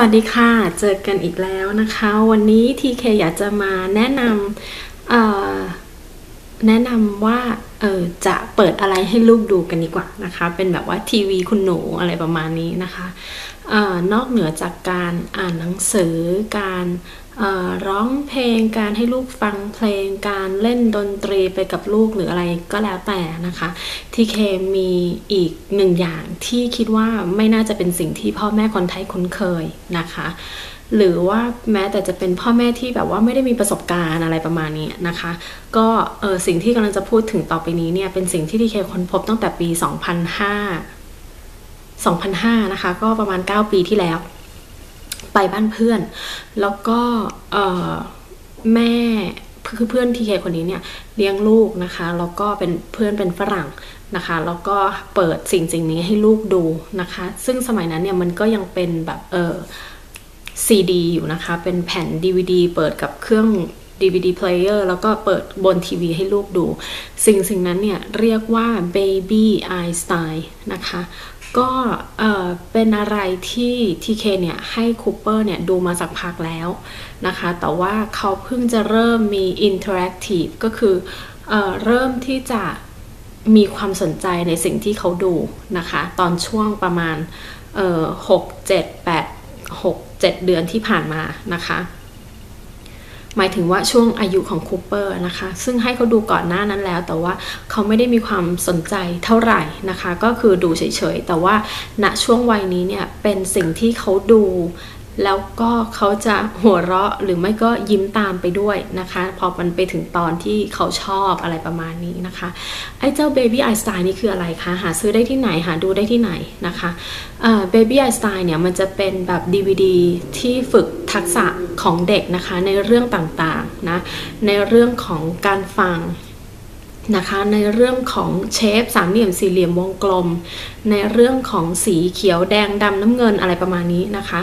วัสดีค่ะ เจอกันอีกแล้วนะคะ วันนี้ทีเคอยากจะมาแนะนำแนะนำว่าเออจะเปิดอะไรให้ลูกดูกันดีกว่านะคะ เป็นแบบว่าทีวีคุณหนูอะไรประมาณนี้นะคะออนอกเหนือจากการอ่านหนังสือการ ร้องเพลงการให้ลูกฟังเพลงการเล่นดนตรีไปกับลูกหรืออะไรก็แล้วแต่นะคะทีเคมีอีกหนึ่งอย่างที่คิดว่าไม่น่าจะเป็นสิ่งที่พ่อแม่คนไทยคุ้นเคยนะคะหรือว่าแม้แต่จะเป็นพ่อแม่ที่แบบว่าไม่ได้มีประสบการณ์อะไรประมาณนี้นะคะ ก็เออสิ่งที่กำลังจะพูดถึงต่อไปนี้เนี่ยเป็นสิ่งที่ทีเคค้นพบตั้งแต่ปี 2005 2005 นะคะ ก็ประมาณ 9 ปีที่แล้ว ไปบ้านเพื่อน แล้วก็แม่คือเพื่อนทีเคคนนี้เนี่ยเลี้ยงลูกนะคะ แล้วก็เป็นเพื่อนเป็นฝรั่งนะคะ แล้วก็เปิดสิ่งสิ่งนี้ให้ลูกดูนะคะ ซึ่งสมัยนั้นเนี่ยมันก็ยังเป็นแบบเออซีดีอยู่นะคะ เป็นแผ่น DVD เปิดกับเครื่อง DVD player แล้วก็เปิดบนทีวีให้ลูกดู สิ่งสิ่งนั้นเนี่ยเรียกว่า Baby Einstein นะคะ ก็เป็นอะไรที่ทีเคเนี่ยให้คูเปอร์เนี่ยดูมาสักพักแล้วนะคะ แต่ว่าเขาเพิ่งจะเริ่มมีอินเทอร์แอคทีฟก็คือเอเริ่มที่จะมีความสนใจในสิ่งที่เขาดูนะคะ ตอนช่วงประมาณหกเจ็ดแปดหกเจ็ดเดือนที่ผ่านมานะคะ หมายถึงว่าช่วงอายุของคูเปอร์นะคะ ซึ่งให้เขาดูก่อนหน้านั้นแล้ว แต่ว่าเขาไม่ได้มีความสนใจเท่าไหร่นะคะ ก็คือดูเฉยๆ แต่ว่าณช่วงวัยนี้เนี่ยเป็นสิ่งที่เขาดู แล้วก็เขาจะหัวเราะหรือไม่ก็ยิ้มตามไปด้วยนะคะ พอมันไปถึงตอนที่เขาชอบอะไรประมาณนี้นะคะ ไอ้เจ้า Baby Einstein นี่คืออะไรคะ หาซื้อได้ที่ไหน หาดูได้ที่ไหนนะคะ Baby Einstein เนี่ยมันจะเป็นแบบ DVD ที่ฝึกทักษะของเด็กนะคะในเรื่องต่างๆนะในเรื่องของการฟัง นะคะในเรื่องของเชฟสามเหลี่ยมสี่เหลี่ยมวงกลม ในเรื่องของสีเขียวแดงดำน้ำเงินอะไรประมาณนี้นะคะ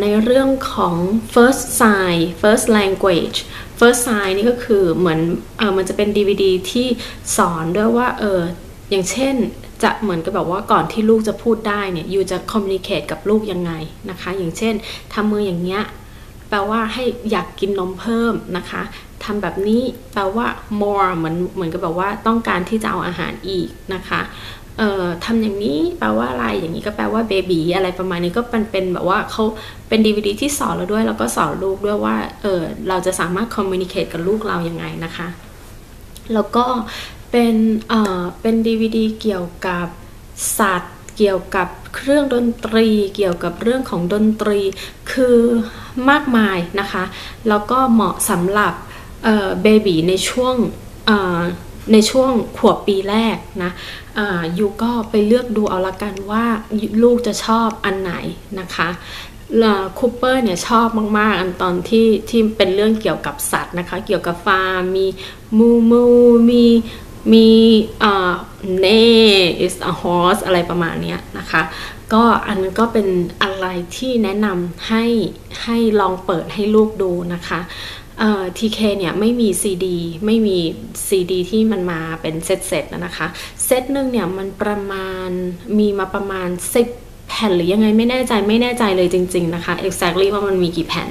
ในเรื่องของ first sign first language first sign นี่ก็คือเหมือนอมันจะเป็น DVD ที่สอนด้วยว่าเอออย่างเช่นจะเหมือนกับแบบว่าก่อนที่ลูกจะพูดได้เนี่ยยูจะ communicate กับลูกยังไงนะคะ อย่างเช่นทำมืออย่างเงี้ยแปลว่าให้อยากกินนมเพิ่มนะคะ ทำแบบนี้แปลว่า more เหมือนเหมือนกับแบบว่าต้องการที่จะเอาอาหารอีกนะคะเอ่อทำอย่างนี้แปลว่าอะไรอย่างนี้ก็แปลว่าเบบีอะไรประมาณนี้ก็เป็นเป็นแบบว่าเขาเป็น DVD ที่สอนเราด้วย แล้วก็สอนลูกด้วยว่าเออเราจะสามารถคอมมิวนิเคตกับลูกเรายังไงนะคะ แล้วก็เป็นเอ่อเป็น DVD เกี่ยวกับสัตว์ เกี่ยวกับเครื่องดนตรี เกี่ยวกับเรื่องของดนตรีคือมากมายนะคะ แล้วก็เหมาะสำหรับ เบบีในช่วงในช่วงขวบปีแรกนะยูก็ไปเลือกดูเอาละกันว่าลูกจะชอบอันไหนนะคะคูเปอร์เนี่ยชอบมาก ๆ อันตอนที่ที่เป็นเรื่องเกี่ยวกับสัตว์นะคะ เกี่ยวกับฟาร์มมีมูมูมีมีเน่ is a horse อะไรประมาณนี้นะคะ ก็อันนั้นก็เป็นอะไรที่แนะนำให้ให้ลองเปิดให้ลูกดูนะคะทีเคเนี่ยไม่มีซีดีไม่มีซีดีที่มันมาเป็นเซตเซตนะคะ เซตหนึ่งเนี่ยมันประมาณมีมาประมาณสิบแผ่นหรือยังไงไม่แน่ใจไม่แน่ใจเลยจริง ๆ นะคะ exactly ว่ามันมีกี่แผ่น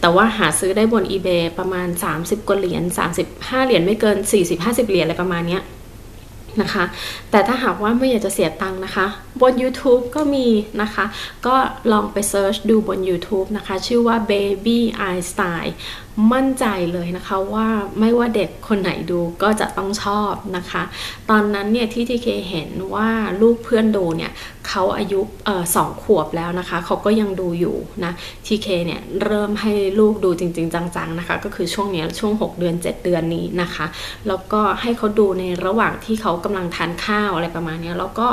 แต่ว่าหาซื้อได้บน eBay ประมาณ 30 กว่าเหรียญ35 เหรียญไม่เกิน 40-50 เหรียญอะไรประมาณเนี้ย นะคะ แต่ถ้าหากว่าไม่อยากจะเสียตังค์นะคะ บน YouTube ก็มีนะคะ ก็ลองไปเซิร์ชดูบน YouTube นะคะ ชื่อว่า Baby eye style มั่นใจเลยนะคะว่าไม่ว่าเด็กคนไหนดูก็จะต้องชอบนะคะ ตอนนั้นเนี่ยที่ทีเคเห็นว่าลูกเพื่อนดูเนี่ยเขาอายุสองขวบแล้วนะคะ เขาก็ยังดูอยู่นะทีเคเนี่ยเริ่มให้ลูกดูจริง ๆ จังๆนะคะ ก็คือช่วงนี้ช่วง 6 เดือน 7 เดือนนี้นะคะ แล้วก็ให้เขาดูในระหว่างที่เขากำลังทานข้าวอะไรประมาณนี้แล้วก็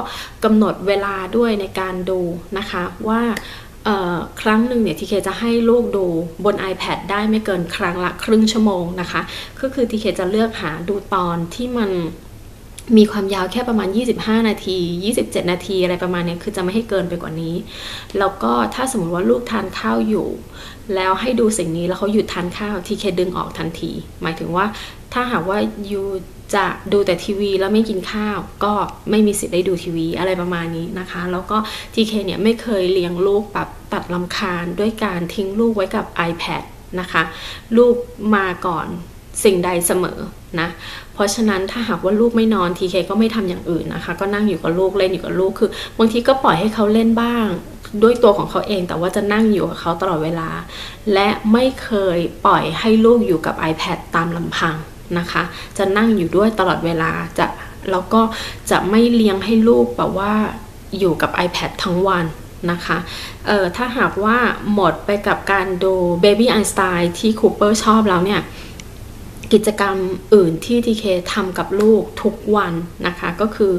กำหนดเวลาด้วยในการดูนะคะว่า ครั้งหนึ่งเนี่ยทีเคจะให้ลูกดูบน iPad ได้ไม่เกินครั้งละครึ่งชั่วโมงนะคะก็คือทีเคจะเลือกหาดูตอนที่มัน มีความยาวแค่ประมาณ 25 นาที 27 นาทีอะไรประมาณนี้คือจะไม่ให้เกินไปกว่านี้ แล้วก็ถ้าสมมติว่าลูกทานข้าวอยู่ แล้วให้ดูสิ่งนี้แล้วเขาหยุดทานข้าวทีเคดึงออกทันที หมายถึงว่าถ้าหากว่ายูจะดูแต่ทีวีแล้วไม่กินข้าว ก็ไม่มีสิทธิ์ได้ดูทีวีอะไรประมาณนี้นะคะ แล้วก็ทีเคเนี่ยไม่เคยเลี้ยงลูกแบบตัดลำคาญด้วยการทิ้งลูกไว้กับ iPad นะคะ ลูกมาก่อนสิ่งใดเสมอนะ เพราะฉะนั้นถ้าหากว่าลูกไม่นอนทีเคก็ไม่ทำอย่างอื่นนะคะ ก็นั่งอยู่กับลูกเล่นอยู่กับลูกคือบางทีก็ปล่อยให้เขาเล่นบ้างด้วยตัวของเขาเองแต่ว่าจะนั่งอยู่กับเขาตลอดเวลา และไม่เคยปล่อยให้ลูกอยู่กับ iPad ตามลำพังนะคะ จะนั่งอยู่ด้วยตลอดเวลาจะแล้วก็จะไม่เลี้ยงให้ลูกแบบว่าอยู่กับ iPad ทั้งวันนะคะเออถ้าหากว่าหมดไปกับการดู Baby Einstein ที่คูเปอร์ชอบแล้วเนี่ย กิจกรรมอื่นที่ทีเคทำกับลูกทุกวันนะคะ ก็คือ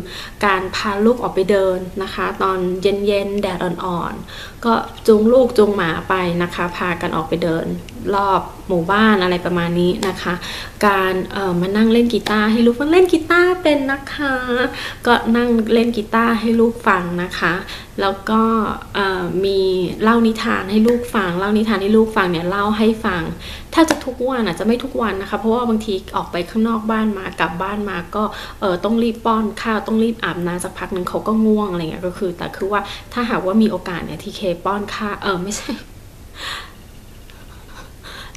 การพาลูกออกไปเดินนะคะ ตอนเย็นๆ แดดอ่อนๆ ก็จูงลูกจูงหมาไปนะคะ พากันออกไปเดินรอบ หมู่บ้านอะไรประมาณนี้นะคะ การเอ่อมานั่งเล่นกีตาร์ให้ลูกฟังเล่นกีตาร์เป็นนะคะ ก็นั่งเล่นกีตาร์ให้ลูกฟังนะคะ แล้วก็มีเล่านิทานให้ลูกฟัง เล่านิทานให้ลูกฟังเนี่ยเล่าให้ฟัง ถ้าจะทุกวันอาจจะไม่ทุกวันนะคะ เพราะว่าบางทีออกไปข้างนอกบ้านมากลับบ้านมาก็ต้องรีบป้อนข้าวต้องรีบอาบน้ำสักพักหนึ่งเขาก็ง่วงอะไรเงี้ยก็คือ แต่คือว่าถ้าหากว่ามีโอกาสเนี่ยทีเคป้อนข้าวเออไม่ใช่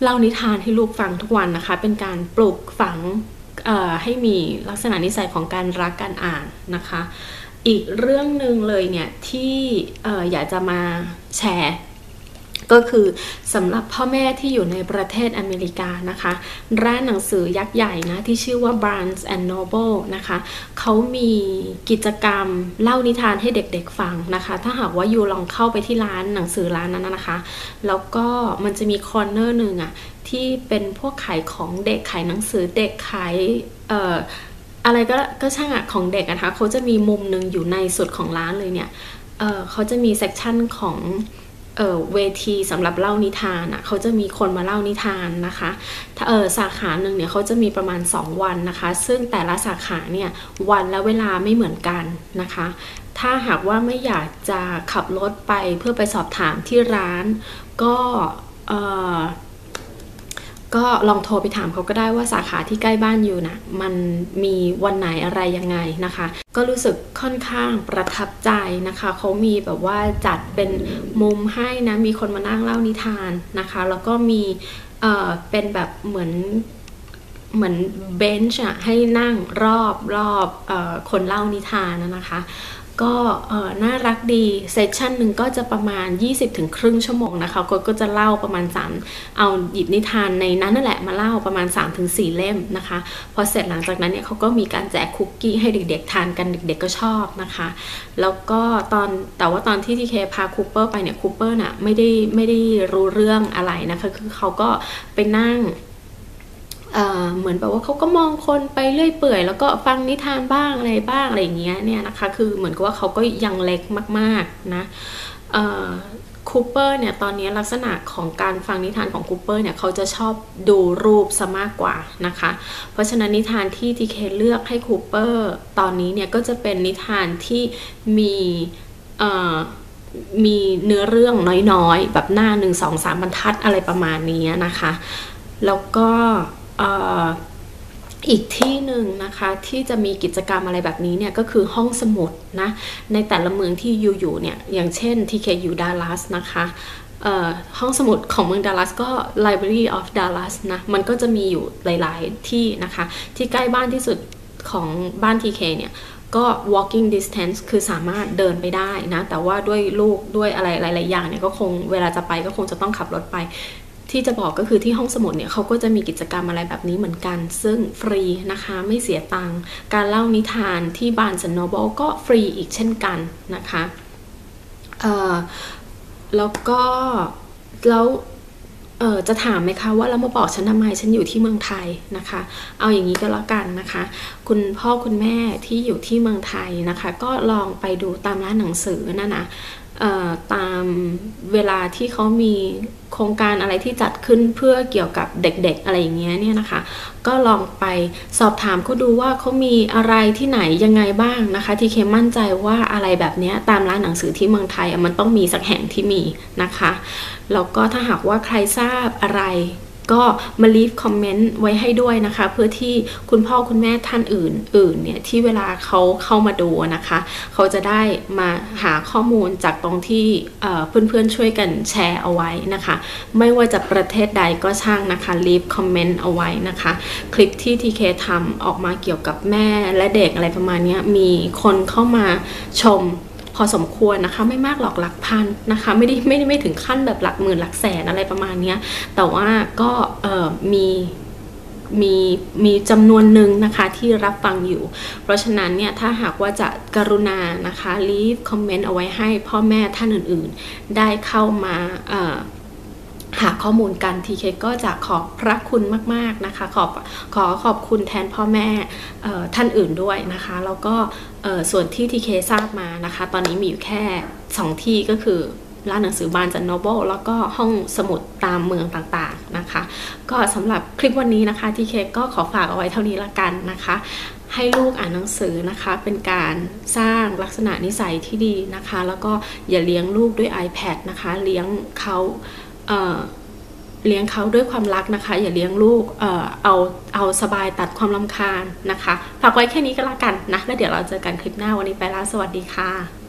เล่านิทานให้ลูกฟังทุกวันนะคะ เป็นการปลูกฝังให้มีลักษณะนิสัยของการรักการอ่านนะคะ อีกเรื่องหนึ่งเลยเนี่ยที่อยากจะมาแชร์ ก็คือสำหรับพ่อแม่ที่อยู่ในประเทศอเมริกานะคะ ร้านหนังสือยักษ์ใหญ่นะ ที่ชื่อว่า Barnes and Noble นะคะ เขามีกิจกรรมเล่านิทานให้เด็กๆฟังนะคะ ถ้าหากว่าอยู่ลองเข้าไปที่ร้านหนังสือร้านนั้นนะคะ แล้วก็มันจะมีคอร์เนอร์หนึ่งอะที่เป็นพวกขายของเด็กขายหนังสือเด็กขายเอ่ออะไรก็ก็ช่างอะของเด็กนะคะเขาจะมีมุมหนึ่งอยู่ในสุดของร้านเลยเนี่ยเเขาจะมีเซกชันของ เวทีสำหรับเล่านิทานอะเขาจะมีคนมาเล่านิทานนะคะถ้าเออสาขาหนึ่งเนี่ยเขาจะมีประมาณ 2 วันนะคะ ซึ่งแต่ละสาขาเนี่ยวันและเวลาไม่เหมือนกันนะคะ ถ้าหากว่าไม่อยากจะขับรถไปเพื่อไปสอบถามที่ร้าน ก็เออ ก็ลองโทรไปถามเขาก็ได้ว่าสาขาที่ใกล้บ้านอยู่นะมันมีวันไหนอะไรยังไงนะคะ ก็รู้สึกค่อนข้างประทับใจนะคะเขามีแบบว่าจัดเป็นมุมให้นะมีคนมานั่งเล่านิทานนะคะ แล้วก็มีเอ่อเป็นแบบเหมือนเหมือนเบนช์อะให้นั่งรอบรอบออคนเล่านิทานนะคะ ก็น่ารักดีเซสชันหนึ่งก็จะประมาณ20ถึงครึ่งชั่วโมงนะคะก็ก็จะเล่าประมาณ 3 เอาหยิบนิทานในนั้นนั่นแหละมาเล่าประมาณ3ถึง4เล่มนะคะ พอเสร็จหลังจากนั้นเนี่ยเขาก็มีการแจกคุกกี้ให้เด็กๆ ทานกันเด็กๆก็ชอบนะคะ แล้วก็ตอนแต่ว่าตอนที่ทีเคพาคูเปอร์ไปเนี่ยคูเปอร์น่ะไม่ได้ไม่ได้รู้เรื่องอะไรนะคะคือเขาก็ไปนั่ง เหมือนแบบว่าเขาก็มองคนไปเรื่อยเปื่อย แล้วก็ฟังนิทานบ้างอะไรบ้างอะไรอย่างเงี้ยเนี่ยนะคะคือเหมือนกับว่าเขาก็ยังเล็กมากๆนะคูเปอร์เนี่ยตอนนี้ลักษณะของการฟังนิทานของคูเปอร์เนี่ยเขาจะชอบดูรูปซะมากกว่านะคะ เพราะฉะนั้นนิทานที่ทีเคเลือกให้คูเปอร์ตอนนี้เนี่ยก็จะเป็นนิทานที่มีมีเนื้อเรื่องน้อยๆ แบบหน้าหนึ่งสองสามบรรทัดอะไรประมาณนี้นะคะ แล้วก็ อีกที่หนึ่งนะคะที่จะมีกิจกรรมอะไรแบบนี้เนี่ยก็คือห้องสมุดนะในแต่ละเมืองที่อยู่อยู่เนี่ยอย่างเช่นที่เคอยู่ดัลลัสนะคะห้องสมุดของเมืองดัลลัสก็ Library of Dallas นะมันก็จะมีอยู่หลาย ๆ ที่นะคะ ที่ใกล้บ้านที่สุดของบ้านทีเคเนี่ยก็ walking distance คือสามารถเดินไปได้นะ แต่ว่าด้วยลูกด้วยอะไรหลาย ๆ อย่างเนี่ยก็คงเวลาจะไปก็คงจะต้องขับรถไป ที่จะบอกก็คือที่ห้องสมุดเนี่ยเขาก็จะมีกิจกรรมอะไรแบบนี้เหมือนกัน ซึ่งฟรีนะคะไม่เสียตังค์การเล่านิทานที่บานสันโนเบลก็ฟรีอีกเช่นกันนะคะแล้วก็แล้วจะถามไหมคะว่าแล้วมาบอกฉันทำไมฉันอยู่ที่เมืองไทยนะคะ เอาอย่างนี้ก็แล้วกันนะคะ คุณพ่อคุณแม่ที่อยู่ที่เมืองไทยนะคะ ก็ลองไปดูตามร้านหนังสือนะนะ ตามเวลาที่เขามีโครงการอะไรที่จัดขึ้นเพื่อเกี่ยวกับเด็กๆอะไรอย่างเงี้ยเนี่ยนะคะ ก็ลองไปสอบถามเขาดูว่าเขามีอะไรที่ไหนยังไงบ้างนะคะที่เคมั่นใจว่าอะไรแบบนี้ตามร้านหนังสือที่เมืองไทยมันต้องมีสักแห่งที่มีนะคะแล้วก็ถ้าหากว่าใครทราบอะไร ก็มาลีฟคอมเมนต์ไว้ให้ด้วยนะคะ เพื่อที่คุณพ่อคุณแม่ท่านอื่นอื่นเนี่ยที่เวลาเขาเข้ามาดูนะคะ เขาจะได้มาหาข้อมูลจากตรงที่เพื่อนๆช่วยกันแชร์เอาไว้นะคะ ไม่ว่าจะประเทศใดก็ช่างนะคะลีฟคอมเมนต์เอาไว้นะคะ คลิปที่ทีเคทำออกมาเกี่ยวกับแม่และเด็กอะไรประมาณนี้มีคนเข้ามาชม พอสมควรนะคะไม่มากหรอกหลักพันนะคะไม่ได้ไม่ได้ไม่ถึงขั้นแบบหลักหมื่นหลักแสนอะไรประมาณนี้แต่ว่าก็มีมีมีจำนวนหนึ่งนะคะที่รับฟังอยู่ เพราะฉะนั้นเนี่ยถ้าหากว่าจะกรุณานะคะรีฟคอมเมนต์เอาไว้ให้พ่อแม่ท่านอื่นๆ ได้เข้ามา หาข้อมูลกันทีเคก็จะขอบพระคุณมากๆนะคะขอบขอขอบคุณแทนพ่อแม่ท่านอื่นด้วยนะคะแล้วก็ส่วนที่ทีเคทราบมานะคะ ตอนนี้มีอยู่แค่ 2 ที่ก็คือร้านหนังสือบานจันโนเบิลแล้วก็ห้องสมุดตามเมืองต่างๆนะคะ ก็สำหรับคลิปวันนี้นะคะทีเคก็ขอฝากเอาไว้เท่านี้ละกันนะคะ ให้ลูกอ่านหนังสือนะคะ เป็นการสร้างลักษณะนิสัยที่ดีนะคะ แล้วก็อย่าเลี้ยงลูกด้วย iPad นะคะ เลี้ยงเขา เลี้ยงเขาด้วยความรักนะคะ อย่าเลี้ยงลูกเออเอาเอาสบายตัดความลำคาญนะคะฝากไว้แค่นี้ก็แล้วกันนะแล้วเดี๋ยวเราเจอกันคลิปหน้าวันนี้ไปแล้วสวัสดีค่ะ